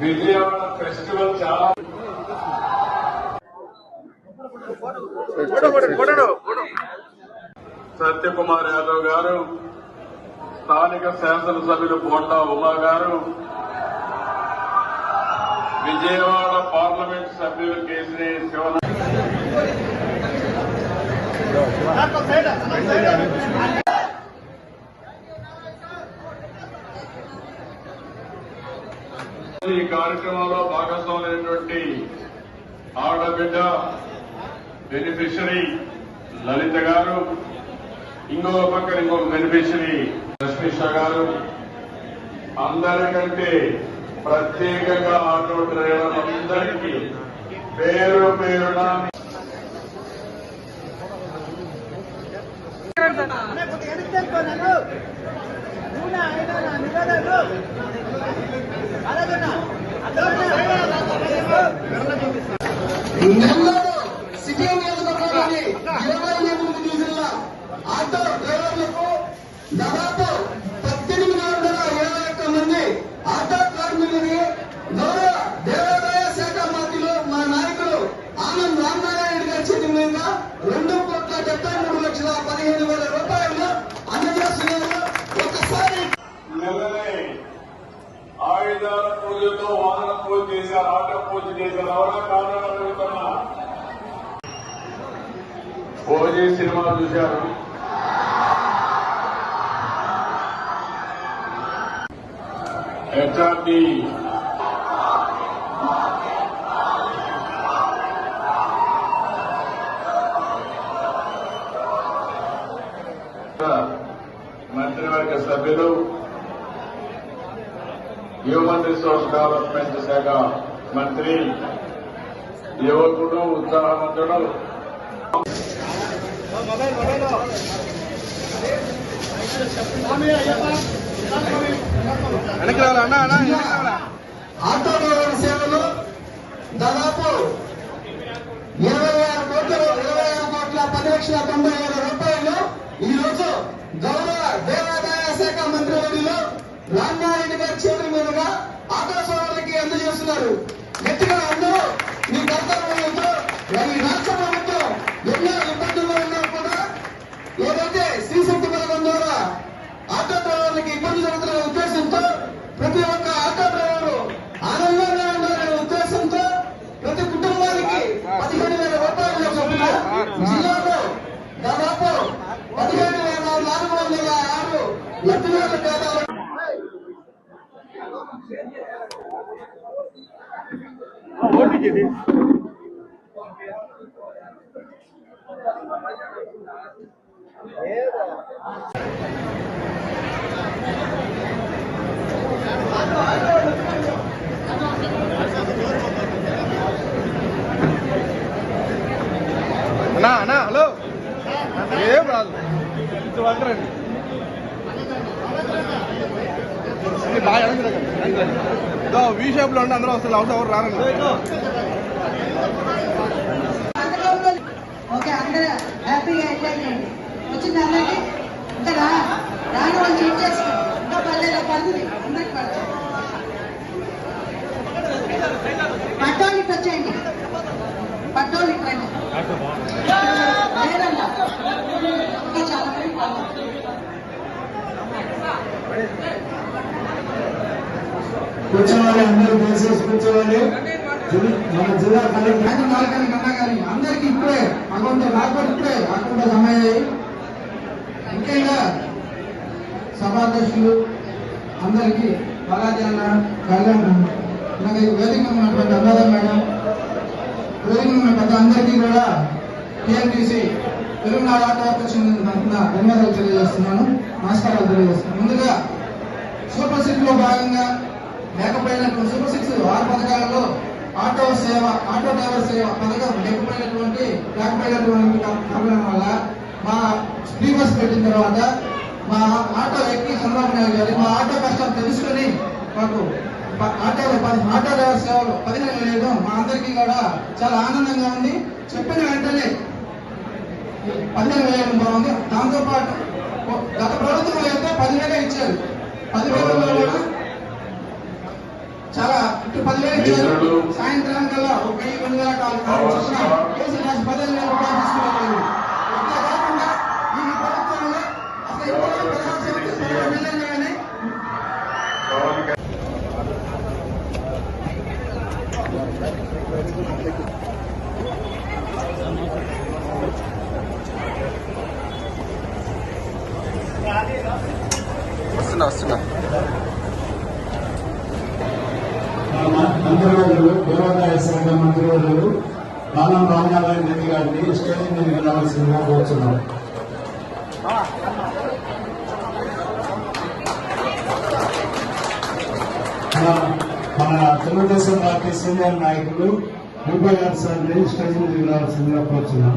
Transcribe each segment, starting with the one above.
Vijayawada festival చాలా సత్యకుమార్ యాదవ్ గారు స్థానిక శాసనసభ్యులు బోండా ఉమా గారు విజయవాడ పార్లమెంట్ సభ్యులు కేసీ శివన ఈ కార్యక్రమంలో భాగస్వామైనటువంటి ఆడబిడ్డ బెనిఫిషరీ లలిత గారు ఇంకో పక్కన ఇంకొక బెనిఫిషరీ రష్మిష గారు. అందరికంటే ప్రత్యేకంగా ఆటో డ్రైవర్ అందరికీ పేరు పేరున సిటీ ఇరవై ఎనిమిది ఆటో డ్రైవర్లకు దాదాపు పద్దెనిమిది వందల ఇరవై ఒక్క మంది ఆటో కార్మికులని గౌరవ దేవాదాయ శాఖ మంత్రిలో మా నాయకులు ఆనంద్ రామనారాయణ గారి చేతి మీద రెండు కోట్ల డెబ్బై మూడు లక్షల పదిహేను వేల రూపాయలు అందజేస్తున్నారు. ఆయుధాల పూజతో వాహన పూజ చేశారు ఆట పూజ చేశారు ఎవరో కారణాలు అడుగుతున్నా ఓజీ సినిమా చూశారు. హెచ్ఆర్డి రిసోర్స్ డెవలప్మెంట్ శాఖ మంత్రి యువకుడు ఉత్సాహవంతుడు. వెనక్కి రావాలా అన్న అన్న వెనక్కి రావాలా ఆటో డ్రైవర్ సేవలు దాదాపు ఇరవై ఆరు కోట్ల ఇరవై ఆరు కోట్ల పది లక్షల తొంభై వేల రూపాయలు ఈ రోజు గౌరవ దేవాదాయ శాఖ మంత్రివర్యులు రామ్నారాయణ గారి చేతుల మీదుగా ఆకాశవాణికి అందజేస్తున్నారు. గట్టిగా అందరూ మీ కర్తవ్యంతో ఈ రాష్ట్ర ప్రభుత్వం ఎన్నో ఇబ్బందుల్లో ఉన్నా కూడా ఏదైతే స్త్రీ శక్తి పథకం ద్వారా ఆటో డ్రైవర్లకి ఇబ్బంది జరుగుతున్న ఉద్దేశంతో ప్రతి ఒక్క ఆటో డ్రైవరు ఆనందంగా ఉండాలనే ఉద్దేశంతో ప్రతి కుటుంబానికి పదిహేను వేల రూపాయల చొప్పున జిల్లాలో దాదాపు పదిహేను వేల నాలుగు వందల ఆరు లబ్ధిదారుల ఖాతాలో అన్నా అన్నా హలో. ఏం రాదు ఇంత వంకరండి వీ షేప్లో ఉండి అందరూ వస్తారు. అవసరం ఎవరు రారండి. ఓకే అందరూ హ్యాపీగా ఎంజాయ్ చేయండి. వచ్చింది అందరికి? ఇంకా రా రాని వాళ్ళు ఏం చేసుకోండి ఇంకా పర్లేదు? పడుతుంది. అందరికి పడుతుంది. పట్టోళ్ళు ఇటు వచ్చేయండి. పట్టోళ్ళు ఇటు రండి. ఇంకా చాలా మంది కూర్చోవాలి అందరూ దయచేసి కూర్చోవాలి. మన జిల్లా కలెక్టర్ నాలుగని కన్నా కానీ అందరికి ఇప్పుడే అకౌంట్ రాకపోతే ఇప్పుడే అకౌంట్ సమయ ముఖ్యంగా సభాధ్యక్షులు అందరికీ బాలాజీ కళ్యాణ్ అలాగే వేదిక ఉన్నటువంటి అన్నదా మేడం వేదిక ఉన్న పెద్ద అందరికీ కూడా టీఎంటీసీ తెలుగునాడు ఆటో అసోసియేషన్ ధన్యవాదాలు తెలియజేస్తున్నాను. నమస్కారాలు తెలియజేస్తున్నాను. ముందుగా సూపర్ సిటీలో భాగంగా లేకపోయినటువంటి సూపర్ సిక్స్ ఆరు పథకాలలో ఆటో సేవ ఆటో డ్రైవర్ సేవ పథకం లేకపోయినటువంటి లేకపోయినటువంటి కారణం వల్ల మా ఫ్రీ బస్ పెట్టిన తర్వాత మా ఆటో ఎక్కి చంద్రబాబు నాయుడు గారు మా ఆటో కష్టం తెలుసుకొని మాకు ఆటో పది ఆటో డ్రైవర్ సేవలు పదిహేను వేయడం మా అందరికీ కూడా చాలా ఆనందంగా ఉంది. చెప్పిన వెంటనే పదిహేను వేయడం బాగుంది. దాంతో పాటు గత ప్రభుత్వం అయితే పదివేలే ఇచ్చారు. పదివేలలో కూడా చాలా ఇటు పదివేలు ఇచ్చారు సాయంత్రం కల్లా ఒక వెయ్యి రెండు వేల కాలు కాలు చొప్పున కేసీ రాజు పదిహేను వేల రూపాయలు తీసుకున్నారు అంతే కాకుండా ఈ ప్రభుత్వంలో అసలు ఇంతవరకు పదహారు సంవత్సరాలు పదహారు నెలలు కానీ వస్తున్నా వస్తున్నా. మంత్రివర్యులు దేవాదాయ శాఖ మంత్రివర్యులు బాలం రామనారాయణ రెడ్డి గారిని స్టేజ్ మీదకి రావాల్సిందిగా కోరుతున్నాం. మన- తెలుగుదేశం పార్టీ సీనియర్ నాయకులు రూపాయి గారి సార్ని స్టేజ్ మీదకి రావాల్సిందిగా కోరుతున్నాం.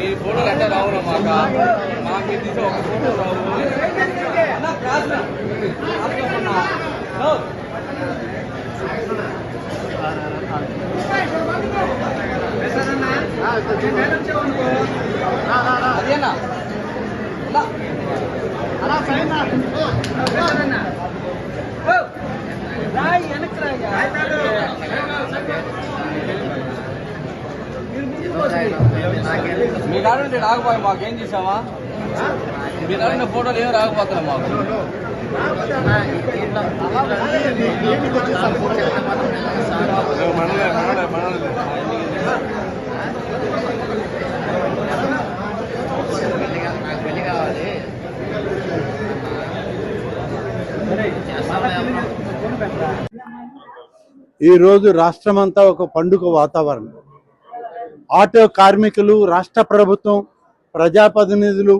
మీ ఫోటోలు అంటే రావురా మాక? మాకు తీసి ఒక ఫోటో రావు. అదేనా? అలా సరేనా? దాడి నుండి రాకపోయి మాకు ఏం చేసావా మీ దాడిన ఫోటోలు ఏం రాకపోతున్నాయి మాకు. మనలే ఈ రోజు రాష్ట్రమంతా ఒక పండుగ వాతావరణం. ఆటో కార్మికులు రాష్ట్ర ప్రభుత్వం ప్రజాప్రతినిధులు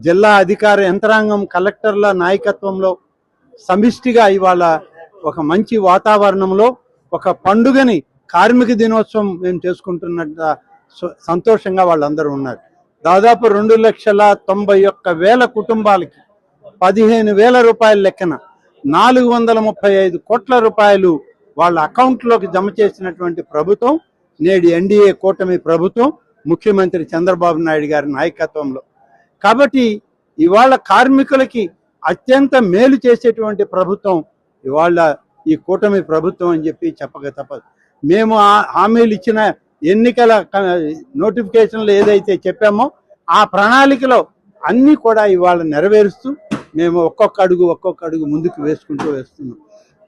జిల్లా అధికార యంత్రాంగం కలెక్టర్ల నాయకత్వంలో సమిష్టిగా ఇవాళ ఒక మంచి వాతావరణంలో ఒక పండుగని కార్మిక దినోత్సవం మేము చేసుకుంటున్న సంతోషంగా వాళ్ళందరూ ఉన్నారు. దాదాపు రెండు లక్షల తొంభై ఒక్క వేల కుటుంబాలకి పదిహేను వేల రూపాయల లెక్కన నాలుగు వందల ముప్పై ఐదు కోట్ల రూపాయలు వాళ్ళ అకౌంట్లోకి జమ చేసినటువంటి ప్రభుత్వం నేడు ఎన్డీఏ కూటమి ప్రభుత్వం ముఖ్యమంత్రి చంద్రబాబు నాయుడు గారి నాయకత్వంలో. కాబట్టి ఇవాళ కార్మికులకి అత్యంత మేలు చేసేటువంటి ప్రభుత్వం ఇవాళ ఈ కూటమి ప్రభుత్వం అని చెప్పి చెప్పక తప్పదు. మేము హామీలు ఇచ్చిన ఎన్నికల నోటిఫికేషన్లు ఏదైతే చెప్పామో ఆ ప్రణాళికలో అన్ని కూడా ఇవాళ నెరవేరుస్తూ మేము ఒక్కొక్క అడుగు ఒక్కొక్క అడుగు ముందుకు వేసుకుంటూ వేస్తున్నాం.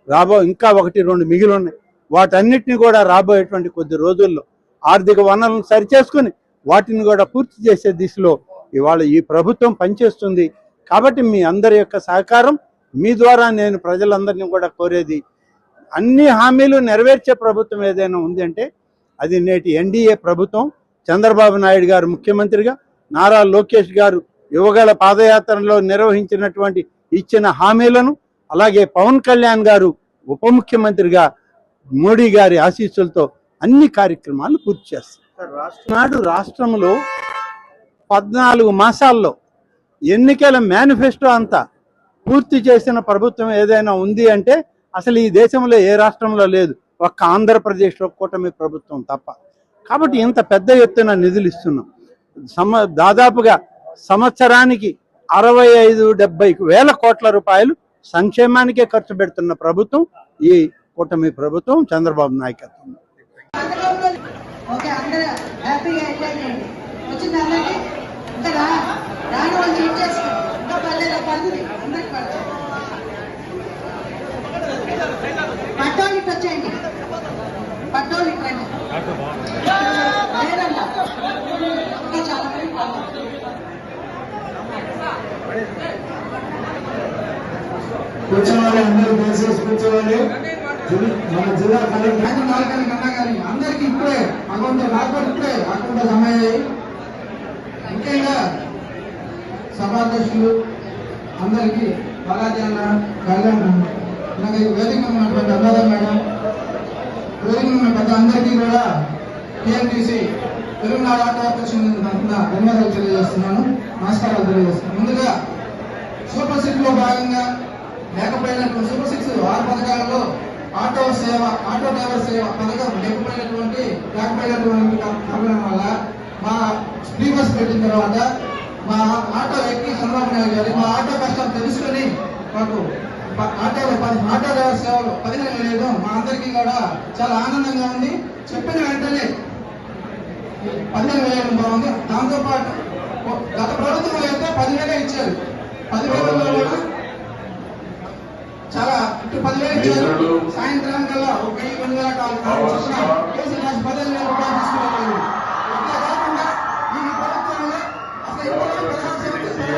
రాబో ఇంకా ఒకటి రెండు మిగిలి ఉన్నాయి. వాటన్నిటిని కూడా రాబోయేటువంటి కొద్ది రోజుల్లో ఆర్థిక వనరులను సరిచేసుకుని వాటిని కూడా పూర్తి చేసే దిశలో ఇవాళ ఈ ప్రభుత్వం పనిచేస్తుంది. కాబట్టి మీ అందరి యొక్క సహకారం మీ ద్వారా నేను ప్రజలందరినీ కూడా కోరేది అన్ని హామీలు నెరవేర్చే ప్రభుత్వం ఏదైనా ఉంది అంటే అది నేటి ఎన్డీఏ ప్రభుత్వం. చంద్రబాబు నాయుడు గారు ముఖ్యమంత్రిగా నారా లోకేష్ గారు యువగల పాదయాత్రలో నిర్వహించినటువంటి ఇచ్చిన హామీలను అలాగే పవన్ కళ్యాణ్ గారు ఉప ముఖ్యమంత్రిగా మోడీ గారి ఆశీస్సులతో అన్ని కార్యక్రమాలు పూర్తి చేస్తారు. నాడు రాష్ట్రంలో పద్నాలుగు మాసాల్లో ఎన్నికల మేనిఫెస్టో అంతా పూర్తి చేసిన ప్రభుత్వం ఏదైనా ఉంది అంటే అసలు ఈ దేశంలో ఏ రాష్ట్రంలో లేదు. ఒక్క ఆంధ్రప్రదేశ్లో కూటమి ప్రభుత్వం తప్ప. కాబట్టి ఇంత పెద్ద ఎత్తున నిధులు ఇస్తున్నాం. సమ దాదాపుగా సంవత్సరానికి అరవై ఐదు డెబ్బై వేల కోట్ల రూపాయలు సంక్షేమానికే ఖర్చు పెడుతున్న ప్రభుత్వం ఈ కూటమి ప్రభుత్వం చంద్రబాబు నాయకత్వం. ఓకే అందరూ వచ్చేయండి. పట్టోళ్ళు ఇంకా చాలా మంది దయచేసి కూర్చోవాలి. మన జిల్లా కలెక్టర్ సాయంత్రం నాలుగు గంటలకు కానీ అందరికీ ఇప్పుడే అకౌంట్ నాకు ఇప్పుడే అకౌంట్ జమ అయ్యాయి ముఖ్యంగా సభాధ్యక్షులు అందరికీ బాలాజీ అన్న కళ్యాణ్ అన్న, వేదిక ఉన్నటువంటి అన్నదా మేడం వేదిక ఉన్న పెద్ద అందరికీ కూడా టీఎంటీసీ తెలుగునాడు ఆటో అధ్యక్షుల తరఫున ధన్యవాదాలు తెలియజేస్తున్నాను నమస్కారాలు తెలియజేస్తున్నాను. ముందుగా సూపర్ సిక్స్లో భాగంగా లేకపోయినటువంటి సూపర్ సిక్స్ ఆరు పథకాలలో సేవ ఆటో డ్రైవర్ సేవ పథకం లేకపోయినటువంటి లేకపోయినటువంటి కారణం వల్ల మా ఫ్రీ బస్ పెట్టిన తర్వాత మా ఆటో ఎక్కి చంద్రబాబు నాయుడు గారు మా ఆటో కష్టం తెలుసుకొని మాకు ఆటో ఆటో డ్రైవర్ సేవలు పదిహేను లేదు మా అందరికీ కూడా చాలా ఆనందంగా ఉంది. చెప్పిన వెంటనే పదిహేను వేయడం బాగుంది. దాంతో పాటు గత ప్రభుత్వం అయితే పదివేలే ఇచ్చారు. పదివేలలో కూడా చాలా పదివేలు చదువు సాయంత్రం కల్లా ఒక వెయ్యి రెండు వేల కాలు చేసిన కేసీ రాజు పదిహేను వేల రూపాయలు తీసుకున్నాను ఇట్లా కాకుండా ఈ ప్రభుత్వంలో అసలు ఇప్పటికీ పదహారు సంవత్సరాలు